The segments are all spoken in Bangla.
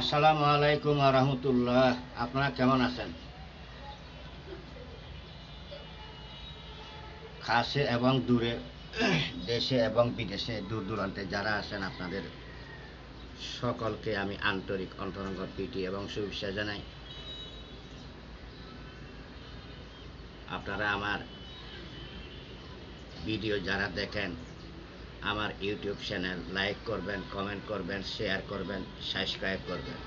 আসসালামু আলাইকুম রহমতুল্লাহ। আপনারা কেমন আছেন? কাছে এবং দূরে, দেশে এবং বিদেশে দূর দূরান্তে যারা আছেন, আপনাদের সকলকে আমি আন্তরিক অন্তরঙ্গ প্রীতি এবং শুভেচ্ছা জানাই। আপনারা আমার ভিডিও যারা দেখেন আমার ইউটিউব চ্যানেল। লাইক করবেন কমেন্ট করবেন শেয়ার করবেন সাবস্ক্রাইব করবেন।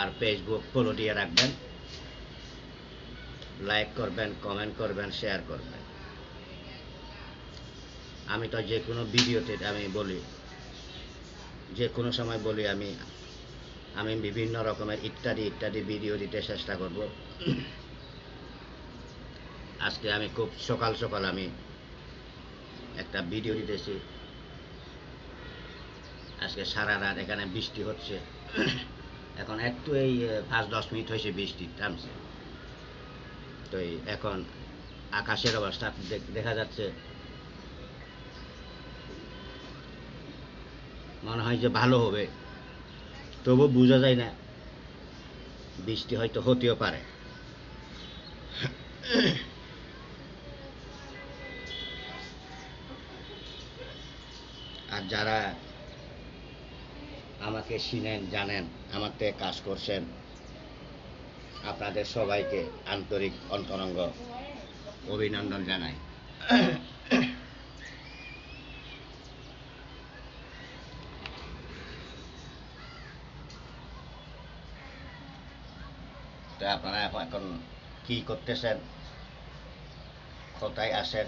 আর ফেসবুক ফলো দিয়ে রাখবেন। লাইক করবেন কমেন্ট করবেন শেয়ার করবেন। আমি তো যে কোনো ভিডিওতে আমি বলি, যে কোনো সময় বলি আমি আমি বিভিন্ন রকমের ইত্যাদি ইত্যাদি ভিডিও দিতে চেষ্টা করব। আজকে আমি খুব সকাল সকাল আমি একটা ভিডিও দিতেছি। আজকে সারা রাত এখানে বৃষ্টি হচ্ছে। এখন একটু এই পাঁচ দশ মিনিট হয়েছে বৃষ্টি থামছে। তো এখন আকাশের অবস্থা দেখ- দেখা যাচ্ছে। মনে হয় যে ভালো হবে। তবু বোঝা যায় না। বৃষ্টি হয়তো হতেও পারে। আর যারা আমাকে চিনেন, জানেন, আমার থেকে কাজ করছেন, আপনাদের সবাইকে আন্তরিক অন্তরঙ্গ অভিনন্দন জানাই। তো আপনারা এখন- কি করতেছেন? কোথায় আছেন?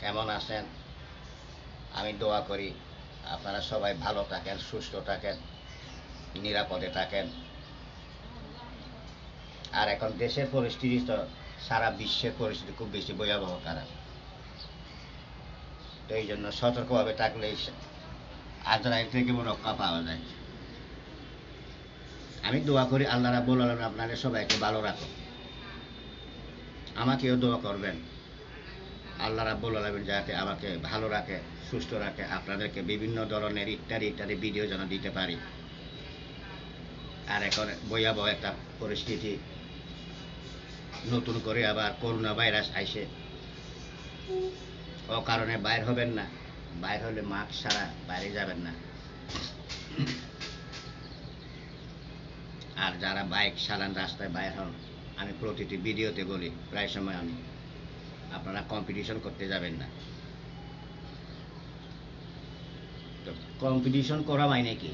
কেমন আছেন? আমি দোয়া করি আপনারা সবাই ভালো থাকেন, সুস্থ থাকেন, নিরাপদে থাকেন। আর এখন দেশের পরিস্থিতি তো সারা বিশ্বের পরিস্থিতি খুব বেশি ভয়াবহ খারাপ। তো এই জন্য সতর্কভাবে থাকলে আজরাইল থেকে রক্ষা পাওয়া যায়। আমি দোয়া করি আল্লাহ রাব্বুল আলামিন আপনাদের সবাইকে ভালো রাখো আমাকেও দোয়া করবেন। আল্লাহ রাব্বুল আলমিন যাতে আমাকে ভালো রাখে, সুস্থ রাখে, আপনাদেরকে বিভিন্ন ধরনের ইত্যাদি ইত্যাদি ভিডিও যেন দিতে পারি। আর এখন ভয়াবহ একটা পরিস্থিতি। নতুন করে আবার করোনা ভাইরাস আইসে। ও কারণে বাইর হবেন না। বাইর হলে মাস্ক ছাড়া বাইরে যাবেন না। আর যারা বাইক চালান রাস্তায় বাইর হন, আমি প্রতিটি ভিডিওতে বলি, প্রায় সময় আমি। আপনারা কম্পিটিশন করতে যাবেন না। তো কম্পিটিশন করা মানে কি?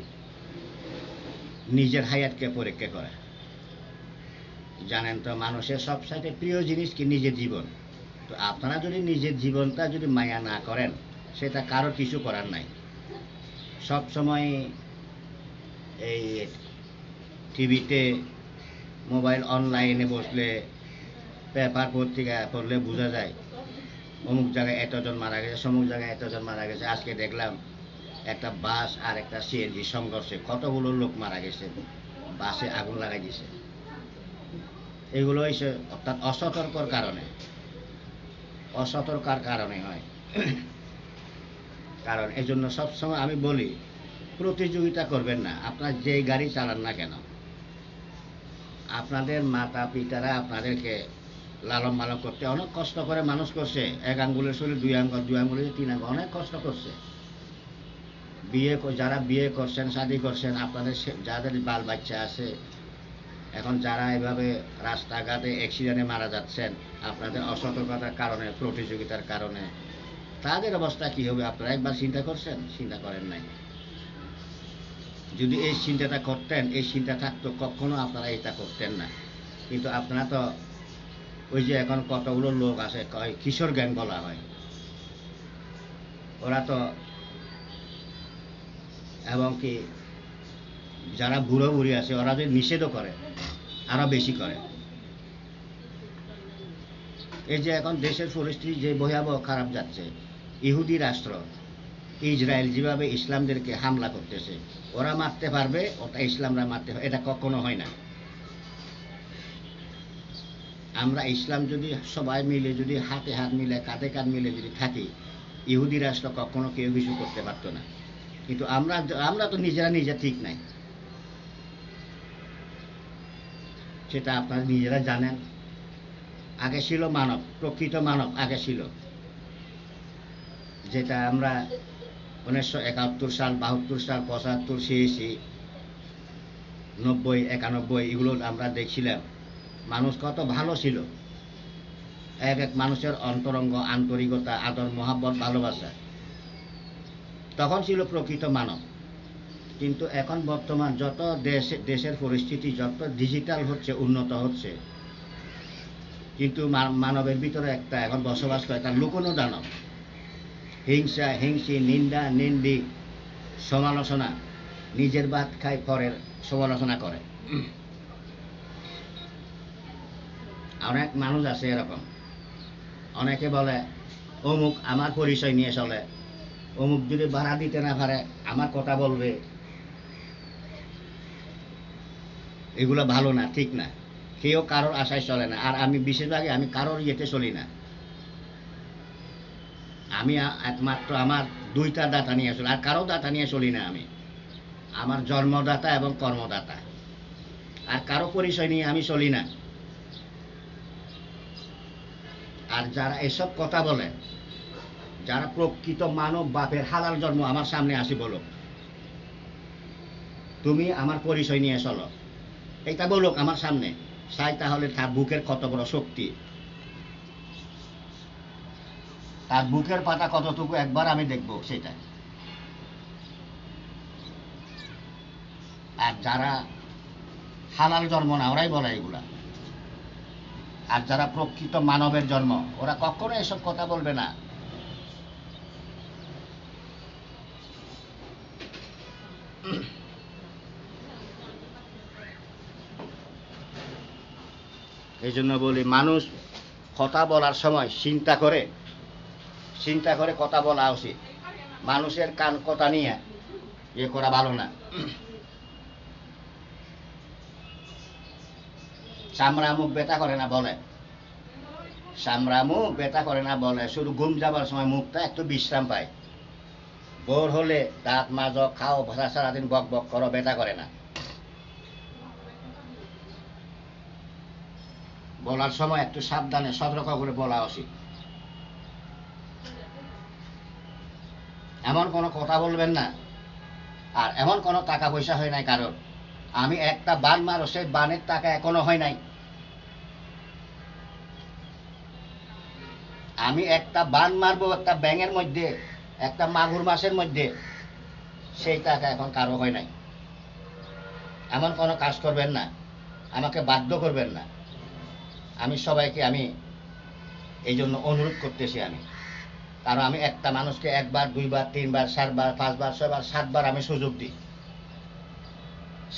নিজের হায়াতকে পরীক্ষা করা। জানেন তো, মানুষের সব সাথে প্রিয় জিনিস কি? নিজের জীবন। তো আপনারা যদি নিজের জীবনটা যদি মায়া না করেন, সেটা কারও কিছু করার নাই। সব সময় এই টিভিতে মোবাইল অনলাইনে বসলে পেপার পত্রিকা পড়লে বোঝা যায়। অমুক জায়গায় এতজন মারা গেছে, সমুক জায়গায় এতজন মারা গেছে। আজকে দেখলাম একটা বাস আর একটা সিএনজি সংঘর্ষে কতগুলো লোক মারা গেছে, বাসে আগুন লাগাই দিছে। এগুলো হয়েছে অর্থাৎ অসতর্কর কারণে। অসতর্কার কারণে হয়। কারণ এই জন্য সবসময় আমি বলি, প্রতিযোগিতা করবেন না। আপনার যেই গাড়ি চালান না কেন? আপনাদের মাতা পিতারা আপনাদেরকে লালন মালন করতে। অনেক কষ্ট করে মানুষ করছে। এক আঙ্গুলের শরীর, দুই আঙ্গুল দুই আঙ্গুলের তিন আঙ্গুল অনেক কষ্ট করছে। বিয়ে যারা বিয়ে করছেন, শাদি করছেন, আপনাদের যাদের বাল বাচ্চা আছে, এখন যারা এভাবে রাস্তাঘাটে অ্যাক্সিডেন্টে মারা যাচ্ছেন, আপনাদের অসতর্কতার কারণে, প্রতিযোগিতার কারণে, তাদের অবস্থা কি হবে? আপনারা একবার চিন্তা করছেন? চিন্তা করেন নাই। যদি এই চিন্তাটা করতেন, এই চিন্তা থাকতো, কখনো আপনারা এটা করতেন না। কিন্তু আপনারা তো ওই যে এখন কতগুলো লোক আছে, কয় কিশোর গ্যাং বলা হয়। ওরা তো এবং কি যারা বুড়ো বুড়ি আছে, ওরা যদি নিষেধও করে, আরও বেশি করে। এই যে এখন দেশের পরিস্থিতি যে ভয়াবহ খারাপ যাচ্ছে, ইহুদি রাষ্ট্র, ইসরায়েল যেভাবে ইসলামদেরকে হামলা করতেছে, ওরা মারতে পারবে, ওটা ইসলামরা মারতে পারবে, এটা কখনো হয় না। আমরা ইসলাম যদি সবাই মিলে, যদি হাতে হাত মিলে, কাঁধে কাঁধ মিলে যদি থাকি ইহুদি রাষ্ট্র কখনো কেউ কিছু করতে পারতো না। কিন্তু আমরা আমরা তো নিজেরা নিজে ঠিক নাই। সেটা আপনারা নিজেরা জানেন। আগে ছিল মানব, প্রকৃত মানব আগে ছিল। যেটা আমরা উনিশশো একাত্তর সাল, বাহাত্তর সাল, পঁচাত্তর, ছিয়াশি, নব্বই, একানব্বই, এগুলো আমরা দেখছিলাম। মানুষ কত ভালো ছিল। এক এক মানুষের অন্তরঙ্গ, আন্তরিকতা, আদর, মহাব্বত, ভালোবাসা। তখন ছিল প্রকৃত মানব। কিন্তু এখন বর্তমান যত দেশ, দেশের পরিস্থিতি, যত ডিজিটাল হচ্ছে, উন্নত হচ্ছে, কিন্তু মানবের ভিতরে একটা এখন বসবাস করে, তার লুকোনো দানব। হিংসা, হিংসি, নিন্দা, নিন্দি, সমালোচনা, নিজের বাদ খায়, পরের সমালোচনা করে। অনেক মানুষ আছে এরকম। অনেকে বলে, অমুক আমার পরিচয় নিয়ে চলে। অমুক যদি ভাড়া দিতে না পারে, আমার কথা বলবে। এগুলো ভালো না, ঠিক না। কেউ কারোর আশায় চলে না। আর আমি বিশেষভাবে আমি কারোর ইয়েতে চলি না। আমি একমাত্র আমার দুইটা দাতা নিয়ে চলি, আর কারও দাতা নিয়ে চলি না আমি। আমার জন্মদাতা এবং কর্মদাতা। আর কারও পরিচয় নিয়ে আমি চলি না। আর যারা এসব কথা বলে, যারা প্রকৃত মানব বাপের হালাল জন্ম আমার সামনে আসি বলো। তুমি আমার পরিচয় নিয়ে চলো। এটা বলুক আমার সামনে। চাই তাহলে তার বুকের কত বড় শক্তি। তার বুকের পাতা কতটুকু একবার আমি দেখব সেটা আর যারা হালাল জন্ম না, ওরাই বলে এগুলা। আর যারা প্রকৃত মানবের জন্ম, ওরা কখনো এসব কথা বলবে না। এই জন্য বলি, মানুষ কথা বলার সময় চিন্তা করে চিন্তা করে কথা বলা উচিত। মানুষের কান কথা নিয়ে ইয়ে করা ভালো না। মুখ ব্যথা করে না বলে। মুখ ব্যথা করে না বলে, শুধু ঘুম যাবার সময় মুখটা একটু বিশ্রাম পায়। বোর হলে দাঁত মাজ, খাও ভাষা সারাদিন বক বক করো ব্যথা করে না। বলার সময় একটু সাবধানে, সতর্ক করে বলা উচিত। এমন কোনো কথা বলবেন না। আর এমন কোনো টাকা পয়সা হয় নাই কারোর। আমি একটা বান মারো, সেই বানের টাকা এখনও হয় নাই। আমি একটা বান মারবো একটা ব্যাঙের মধ্যে, একটা মাগুর মাছের মধ্যে, সেই টাকা এখন কারও হয় নাই। এমন কোনো কাজ করবেন না, আমাকে বাধ্য করবেন না। আমি সবাইকে আমি এই জন্য অনুরোধ করতেছি আমি। কারণ আমি একটা মানুষকে একবার, দুইবার, তিনবার, চারবার, পাঁচবার, ছয়বার, সাতবার আমি সুযোগ দিই।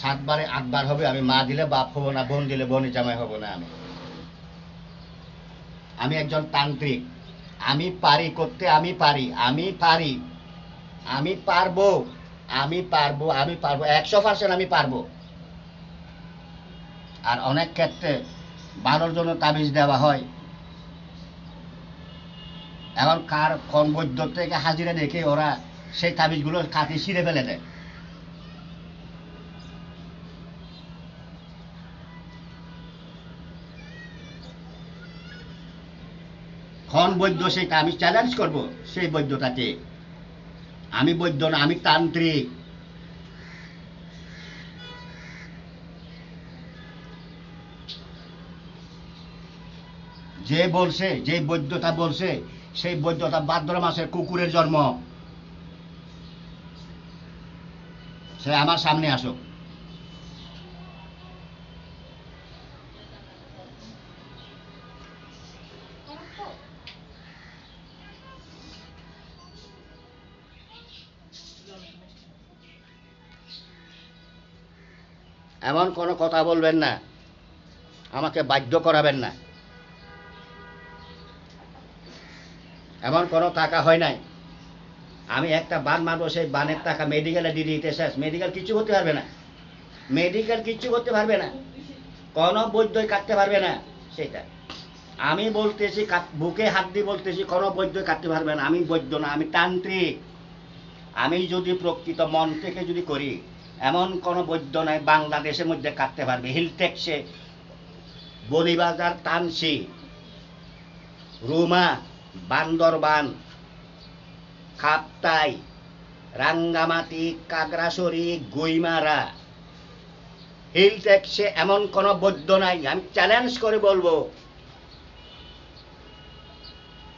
সাতবারে আটবার হবে, আমি মা দিলে বাপ হব না, বোন দিলে বোন, জামাই হব না আমি। আমি একজন তান্ত্রিক। আমি পারি করতে, আমি পারি আমি পারি। আমি পারব আমি পারব আমি পারব, একশো পার্সেন্ট আমি পারব। আর অনেক ক্ষেত্রে ভালোর জন্য তাবিজ দেওয়া হয়। এখন কার কোন বৈদ্য থেকে হাজিরা দেখে ওরা সেই তাবিজগুলো কাটি ছিঁড়ে ফেলে দেয়। খন বৈদ্য সেটা আমি চ্যালেঞ্জ করব? সেই বৈদ্যটাকে। আমি বৈদ্য না, আমি তান্ত্রিক। যে বলছে, যে বৈদ্যতা বলছে, সেই বৈদ্যতা ভাদ্র মাসের কুকুরের জন্ম। সে আমার সামনে আসুক। এমন কোনো কথা বলবেন না। আমাকে বাধ্য করাবেন না। এমন কোনো টাকা হয় নাই। আমি একটা বান মারবো, সেই বানের টাকা মেডিকেলে দিয়ে দিতে শেষ। মেডিকেল কিছু করতে পারবে না। মেডিকেল কিচ্ছু করতে পারবে না। কোনো বৈদ্যই কাটতে পারবে না। সেটা। আমি বলতেছি বুকে হাত দিয়ে বলতেছি, কোনো বৈদ্য কাটতে পারবে না। আমি বৈদ্য না, আমি তান্ত্রিক। আমি যদি প্রকৃত মন থেকে যদি করি এমন কোনো বৈদ্য নাই, বাংলাদেশের মধ্যে কাটতে পারবে। হিলটেক্সে বলিবাজার তানসি রুমা, বান্দরবান খাপতাই রাঙ্গামাটি, কাগড়াছড়ি, গুইমারা। হিলটেক্সে এমন কোনো বৈদ্য নাই, আমি চ্যালেঞ্জ করে বলব।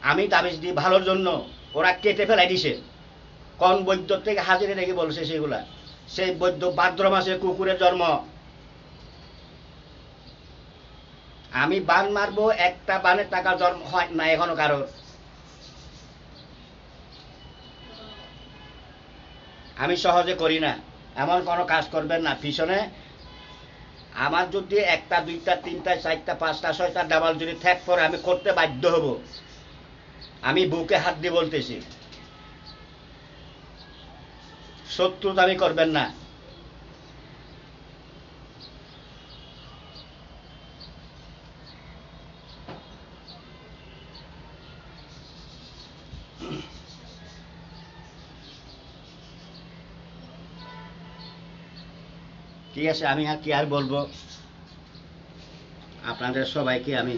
আমি তাবিজ দিই ভালোর জন্য, ওরা কেটে ফেলাই দিছে। কোন বৈদ্য থেকে হাজিরে রেখে বলছে সেগুলা? সেই বৈদ্য ভাদ্র মাসে কুকুরের জন্ম। আমি বান মারবো, একটা বানের টাকা জন্ম হয় না এখনও কারোর। আমি সহজে করি না। এমন কোনো কাজ করবেন না। পিছনে আমার যদি একটা, দুইটা, তিনটা, চারটা, পাঁচটা, ছয়টা ডাবল যদি থ্যাক করে আমি করতে বাধ্য হব। আমি বুকে হাত দিয়ে বলতেছি। শত্রু দাবি করবেন না। ঠিক আছে, আমি আর কি আর বলব? আপনাদের সবাইকে আমি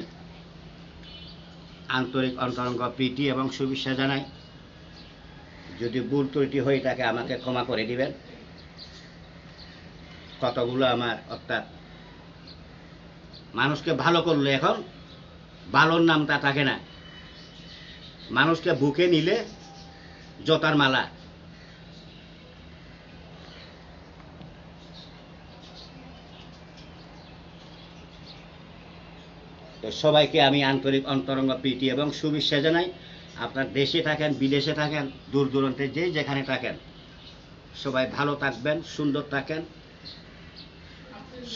আন্তরিক অন্তরঙ্গ প্রীতি এবং শুভেচ্ছা জানাই। যদি ভুল ত্রুটি হয়ে থাকে, আমাকে ক্ষমা করে দিবেন। কতগুলো আমার, অর্থাৎ মানুষকে ভালো করলে এখন ভালোর নামটা থাকে না। মানুষকে বুকে নিলে জোতার মালা। সবাইকে আমি আন্তরিক অন্তরঙ্গ প্রীতি এবং শুভেচ্ছা জানাই। আপনার দেশে থাকেন, বিদেশে থাকেন, দূর দূরান্তে যে যেখানে থাকেন, সবাই ভালো থাকবেন, সুন্দর থাকেন,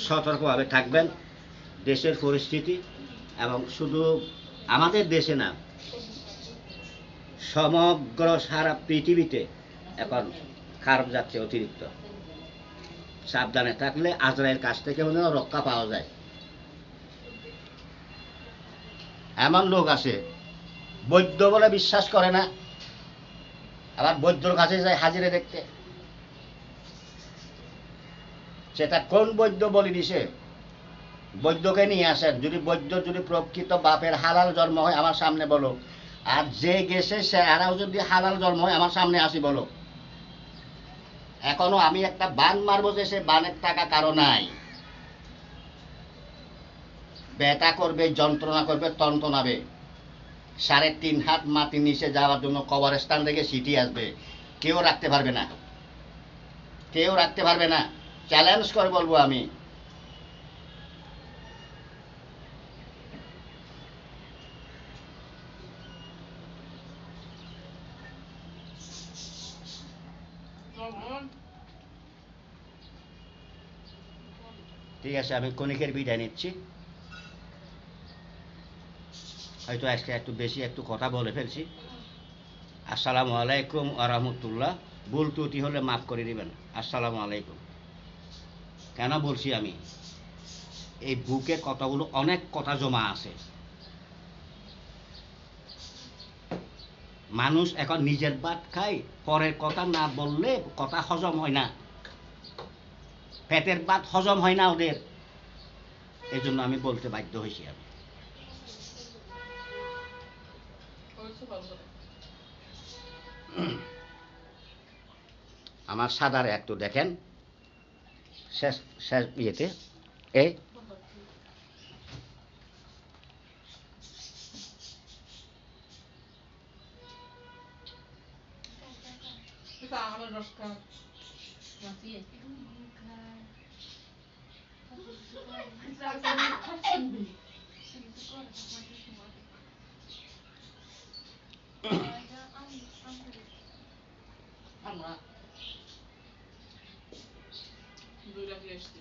সতর্কভাবে থাকবেন, দেশের পরিস্থিতি এবং শুধু আমাদের দেশে না, সমগ্র সারা পৃথিবীতে এখন খারাপ যাচ্ছে অতিরিক্ত। সাবধানে থাকলে আজরায়ের কাছ থেকে মনে রক্ষা পাওয়া যায়। এমন লোক আছে বৈদ্য বলে বিশ্বাস করে না। আবার বৈদ্যর কাছে যায় হাজিরে দেখতে। সেটা কোন বৈদ্য বলি দিছে বৈদ্যকে নিয়ে আসেন। যদি বৈদ্য, যদি প্রকৃত বাপের হালাল জন্ম হয়, আমার সামনে বলো। আর যে গেছে, সে এরাও যদি হালাল জন্ম হয়, আমার সামনে আসি, বলো। এখনও আমি একটা বান মারবো যে সে বানের টাকা কারও নাই। ব্যথা করবে, যন্ত্রণা করবে তন্ত্রণাবে সাড়ে তিন হাত মাটি নিচে যাওয়ার জন্য কবরস্থান থেকে সিটি আসবে। কেউ রাখতে পারবে না। কেউ রাখতে পারবে না। চ্যালেঞ্জ করে বলব আমি। ঠিক আছে, আমি কণিকের বিদায় নিচ্ছি। হয়তো আজকে একটু বেশি একটু কথা বলে ফেলছি। আসসালামু আলাইকুম আরহামতুল্লাহ ভুল ত্রুটি হলে মাফ করে দিবেন। আসসালামু আলাইকুম। কেন বলছি আমি? এই বুকে কতগুলো অনেক কথা জমা আছে। মানুষ এখন নিজের ভাত খায়, পরের কথা না বললে কথা হজম হয় না। পেটের ভাত হজম হয় না ওদের। এই আমি বলতে বাধ্য হয়েছি আমি। আমার সাদার একটু দেখেন। শেষ শেষ ইয়েতে। এই। আমরা দুইটা দিয়ে আসছি।